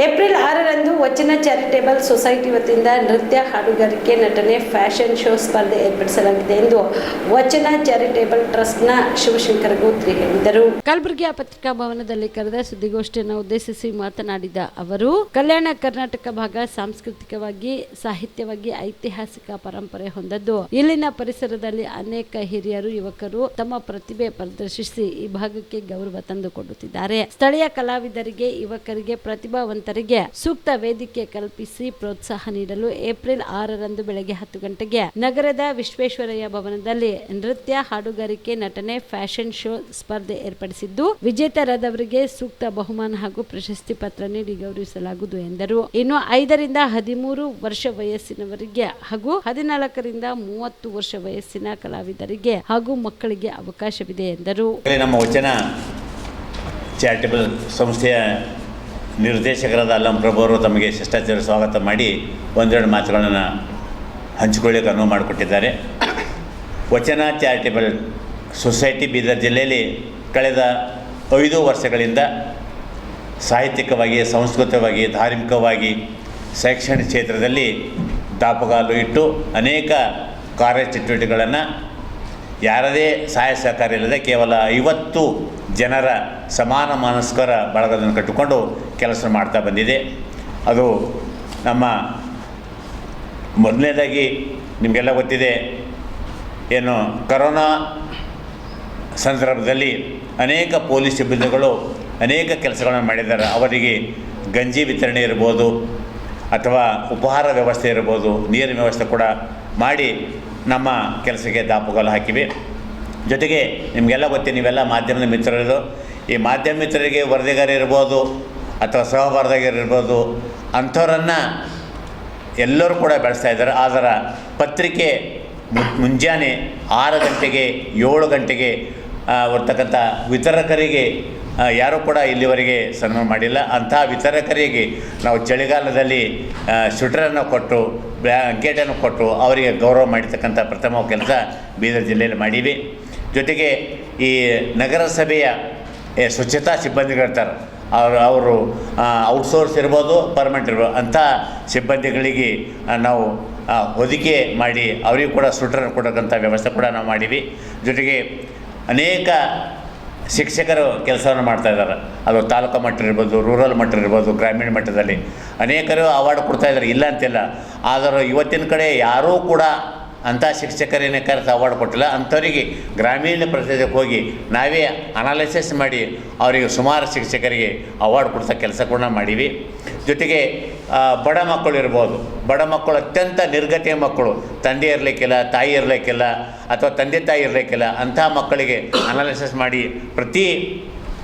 April ಆರರಂದು ವಚನ charitable society ವತಿಯಿಂದ ನೃತ್ಯ ಹಾಡುಗಾರಿಕೆ ನಟನೆ ಫ್ಯಾಷನ್ ಶೋ ಸ್ಪರ್ಧೆ ಏರ್ಪಡಿಸಲಾಗಿದೆ ಎಂದು ವಚನ ಚಾರಿಟೇಬಲ್ ಟ್ರಸ್ಟ್ನ ಶಿವಶಂಕರ ಗೋತ್ರಿ ಹೇಳಿದರು. ಕಲಬುರಗಿಯ ಪತ್ರಿಕಾ ಭವನದಲ್ಲಿ ಕರೆದ ಸುದ್ದಿಗೋಷ್ಠಿಯನ್ನು ಉದ್ದೇಶಿಸಿ ಮಾತನಾಡಿದ ಅವರು, ಕಲ್ಯಾಣ ಕರ್ನಾಟಕ ಭಾಗ ಸಾಂಸ್ಕೃತಿಕವಾಗಿ, ಸಾಹಿತ್ಯವಾಗಿ ಐತಿಹಾಸಿಕ ಪರಂಪರೆ ಹೊಂದದ್ದು. ಇಲ್ಲಿನ ಪರಿಸರದಲ್ಲಿ ಅನೇಕ ಹಿರಿಯರು, ಯುವಕರು ತಮ್ಮ ಪ್ರತಿಭೆ ಪ್ರದರ್ಶಿಸಿ ಈ ಭಾಗಕ್ಕೆ ಗೌರವ ತಂದುಕೊಡುತ್ತಿದ್ದಾರೆ. ಸ್ಥಳೀಯ ಕಲಾವಿದರಿಗೆ, ಯುವಕರಿಗೆ ಪ್ರತಿಭಾವಂತರಿಗೆ ಸೂಕ್ತ ವೇದಿಕೆ ಕಲ್ಪಿಸಿ ಪ್ರೋತ್ಸಾಹ ನೀಡಲು ಏಪ್ರಿಲ್ ಆರರಂದು ಬೆಳಗ್ಗೆ ಹತ್ತು ಗಂಟೆಗೆ ನಗರದ ವಿಶ್ವೇಶ್ವರಯ್ಯ ಭವನದಲ್ಲಿ ನೃತ್ಯ ಹಾಡುಗಾರಿಕೆ ನಟನೆ ಫ್ಯಾಷನ್ ಶೋ ಸ್ಪರ್ಧೆ ಏರ್ಪಡಿಸಿದ್ದು, ವಿಜೇತರಾದವರಿಗೆ ಸೂಕ್ತ ಬಹುಮಾನ ಹಾಗೂ ಪ್ರಶಸ್ತಿ ಪತ್ರ ನೀಡಿ ಗೌರವಿಸಲಾಗುವುದು ಎಂದರು. ಇನ್ನು ಐದರಿಂದ ಹದಿಮೂರು ವರ್ಷ ವಯಸ್ಸಿನವರಿಗೆ ಹಾಗೂ ಹದಿನಾಲ್ಕರಿಂದ ಮೂವತ್ತು ವರ್ಷ ವಯಸ್ಸಿನ ಕಲಾವಿದರಿಗೆ ಹಾಗೂ ಮಕ್ಕಳಿಗೆ ಅವಕಾಶವಿದೆ ಎಂದರು. ನಮ್ಮ ವಚನ ಚಾರಿಟಬಲ್ ಸಂಸ್ಥೆಯ ನಿರ್ದೇಶಕರಾದ ಅಲ್ಲಂ ಪ್ರಭು ತಮಗೆ ಶಿಷ್ಟಾಚಾರ ಸ್ವಾಗತ ಮಾಡಿ ಒಂದೆರಡು ಮಾತುಗಳನ್ನು ಹಂಚಿಕೊಳ್ಳಿಕ್ಕೆ ಅನುವು ಮಾಡಿಕೊಟ್ಟಿದ್ದಾರೆ. ವಚನ ಚಾರಿಟೇಬಲ್ ಸೊಸೈಟಿ ಬೀದರ್ ಜಿಲ್ಲೆಯಲ್ಲಿ ಕಳೆದ ಐದು ವರ್ಷಗಳಿಂದ ಸಾಹಿತ್ಯಿಕವಾಗಿ ಸಾಂಸ್ಕೃತಿಕವಾಗಿ ಧಾರ್ಮಿಕವಾಗಿ ಶೈಕ್ಷಣಿಕ ಕ್ಷೇತ್ರದಲ್ಲಿ ದಾಪುಗಾಲು ಇಟ್ಟು ಅನೇಕ ಕಾರ್ಯಚಟುವಟಿಕೆಗಳನ್ನು ಯಾರದೇ ಸಹಾಯ ಸಹಕಾರ ಇಲ್ಲದೆ ಕೇವಲ ಐವತ್ತು ಜನರ ಸಮಾನ ಮನಸ್ಕರ ಬಳಗದನ್ನು ಕಟ್ಟಿಕೊಂಡು ಕೆಲಸ ಮಾಡ್ತಾ ಬಂದಿದೆ. ಅದು ನಮ್ಮ ಮೊದಲನೇದಾಗಿ ನಿಮಗೆಲ್ಲ ಗೊತ್ತಿದೆ, ಏನು ಕರೋನಾ ಸಂದರ್ಭದಲ್ಲಿ ಅನೇಕ ಪೊಲೀಸ್ ಸಿಬ್ಬಂದಿಗಳು ಅನೇಕ ಕೆಲಸಗಳನ್ನು ಮಾಡಿದ್ದಾರೆ. ಅವರಿಗೆ ಗಂಜಿ ವಿತರಣೆ ಇರ್ಬೋದು, ಅಥವಾ ಉಪಹಾರ ವ್ಯವಸ್ಥೆ ಇರ್ಬೋದು, ನೀರಿನ ವ್ಯವಸ್ಥೆ ಕೂಡ ಮಾಡಿ ನಮ್ಮ ಕೆಲಸಕ್ಕೆ ದಾಪುಗಾಲು ಹಾಕಿವೆ. ಜೊತೆಗೆ ನಿಮಗೆಲ್ಲ ಗೊತ್ತಿದೆ ನೀವೆಲ್ಲ ಮಾಧ್ಯಮದ ಮಿತ್ರರು ಈ ಮಾಧ್ಯಮ ಮಿತ್ರರಿಗೆ ವರದಿಗಾರಿರ್ಬೋದು ಅಥವಾ ಸಹ ಇರ್ಬೋದು, ಅಂಥವ್ರನ್ನು ಎಲ್ಲರೂ ಕೂಡ ಬೆಳೆಸ್ತಾ ಇದ್ದಾರೆ. ಆದರೆ ಪತ್ರಿಕೆ ಮುಂಜಾನೆ ಆರು ಗಂಟೆಗೆ, ಏಳು ಗಂಟೆಗೆ ಬರ್ತಕ್ಕಂಥ ವಿತರಕರಿಗೆ ಯಾರೂ ಕೂಡ ಇಲ್ಲಿವರೆಗೆ ಸನ್ಮಾನ ಮಾಡಿಲ್ಲ. ಅಂತಹ ವಿತರಕರಿಗೆ ನಾವು ಚಳಿಗಾಲದಲ್ಲಿ ಶುಟರನ್ನು ಕೊಟ್ಟು ಕೊಟ್ಟು ಬ್ಲ್ಯಾಂಕೆಟನ್ನು ಕೊಟ್ಟು ಅವರಿಗೆ ಗೌರವ ಮಾಡಿರ್ತಕ್ಕಂಥ ಪ್ರಥಮ ಕೆಲಸ ಬೀದರ್ ಜಿಲ್ಲೆಯಲ್ಲಿ ಮಾಡೀವಿ. ಜೊತೆಗೆ ಈ ನಗರಸಭೆಯ ಸ್ವಚ್ಛತಾ ಸಿಬ್ಬಂದಿಗಳಿರ್ತಾರೆ ಅವರು ಅವರು ಔಟ್ಸೋರ್ಸ್ ಇರ್ಬೋದು ಪರ್ಮನೆಂಟ್ ಇರ್ಬೋದು. ಅಂಥ ಸಿಬ್ಬಂದಿಗಳಿಗೆ ನಾವು ಹೊದಿಕೆ ಮಾಡಿ ಅವರಿಗೂ ಕೂಡ ಸ್ವೆಟರ್ ಕೊಡೋಕ್ಕಂಥ ವ್ಯವಸ್ಥೆ ಕೂಡ ನಾವು ಮಾಡೀವಿ ಜೊತೆಗೆ ಅನೇಕ ಶಿಕ್ಷಕರು ಕೆಲಸವನ್ನು ಮಾಡ್ತಾ ಇದ್ದಾರೆ. ಅದು ತಾಲೂಕು ಮಟ್ಟ ಇರ್ಬೋದು ರೂರಲ್ ಮಟ್ಟ ಇರ್ಬೋದು, ಗ್ರಾಮೀಣ ಮಟ್ಟದಲ್ಲಿ. ಅನೇಕರು ಅವಾರ್ಡ್ ಕೊಡ್ತಾ ಇದ್ದಾರೆ. ಇಲ್ಲ ಅಂತಿಲ್ಲ. ಆದರೂ ಇವತ್ತಿನ ಕಡೆ ಯಾರೂ ಕೂಡ ಅಂಥ ಶಿಕ್ಷಕರೇನೇ ಕರೆದು ಅವಾರ್ಡ್ ಕೊಟ್ಟಿಲ್ಲ. ಅಂಥವರಿಗೆ ಗ್ರಾಮೀಣ ಪ್ರದೇಶಕ್ಕೆ ಹೋಗಿ ನಾವೇ ಅನಾಲಿಸಿಸ್ ಮಾಡಿ ಅವರಿಗೆ ಸುಮಾರು ಶಿಕ್ಷಕರಿಗೆ ಅವಾರ್ಡ್ ಕೊಡ್ಸೋ ಕೆಲಸ ಕೂಡ ಮಾಡೀವಿ. ಜೊತೆಗೆ ಬಡ ಮಕ್ಕಳು ಇರ್ಬೋದು. ಬಡ ಮಕ್ಕಳು ಅತ್ಯಂತ ನಿರ್ಗತಿಯ ಮಕ್ಕಳು. ತಂದೆ ಇರಲಿಕ್ಕಿಲ್ಲ, ತಾಯಿ ಇರಲಿಕ್ಕಿಲ್ಲ, ಅಥವಾ ತಂದೆ ತಾಯಿ ಇರಲಿಕ್ಕಿಲ್ಲ, ಅಂಥ ಮಕ್ಕಳಿಗೆ ಅನಾಲಿಸಿಸ್ ಮಾಡಿ ಪ್ರತಿ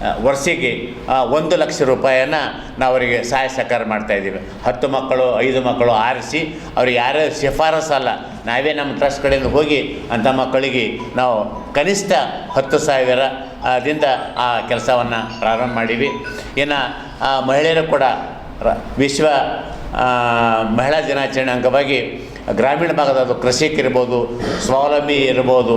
ಆ, ಒಂದು ಲಕ್ಷ ರೂಪಾಯಿಯನ್ನು ನಾವು ಅವರಿಗೆ ಸಹಾಯ ಸಹಕಾರ ಮಾಡ್ತಾಯಿದ್ದೀವಿ ಹತ್ತು ಮಕ್ಕಳು ಐದು ಮಕ್ಕಳು ಆರಿಸಿ ಅವ್ರಿಗೆ ಯಾರೇ ಶಿಫಾರಸು ಅಲ್ಲ ನಾವೇ ನಮ್ಮ ಟ್ರಸ್ಟ್ ಕಡೆಯಿಂದ ಹೋಗಿ ಅಂಥ ಮಕ್ಕಳಿಗೆ ನಾವು ಕನಿಷ್ಠ ಹತ್ತು ಸಾವಿರ ಆ, ಕೆಲಸವನ್ನು ಪ್ರಾರಂಭ ಮಾಡೀವಿ. ಇನ್ನು ಮಹಿಳೆಯರು ಕೂಡ ವಿಶ್ವ ಮಹಿಳಾ ದಿನಾಚರಣೆ ಅಂಗವಾಗಿ ಗ್ರಾಮೀಣ ಭಾಗದ ಅದು ಕೃಷಿಕಿರ್ಬೋದು ಸ್ವಾವಲಂಬಿ ಇರ್ಬೋದು.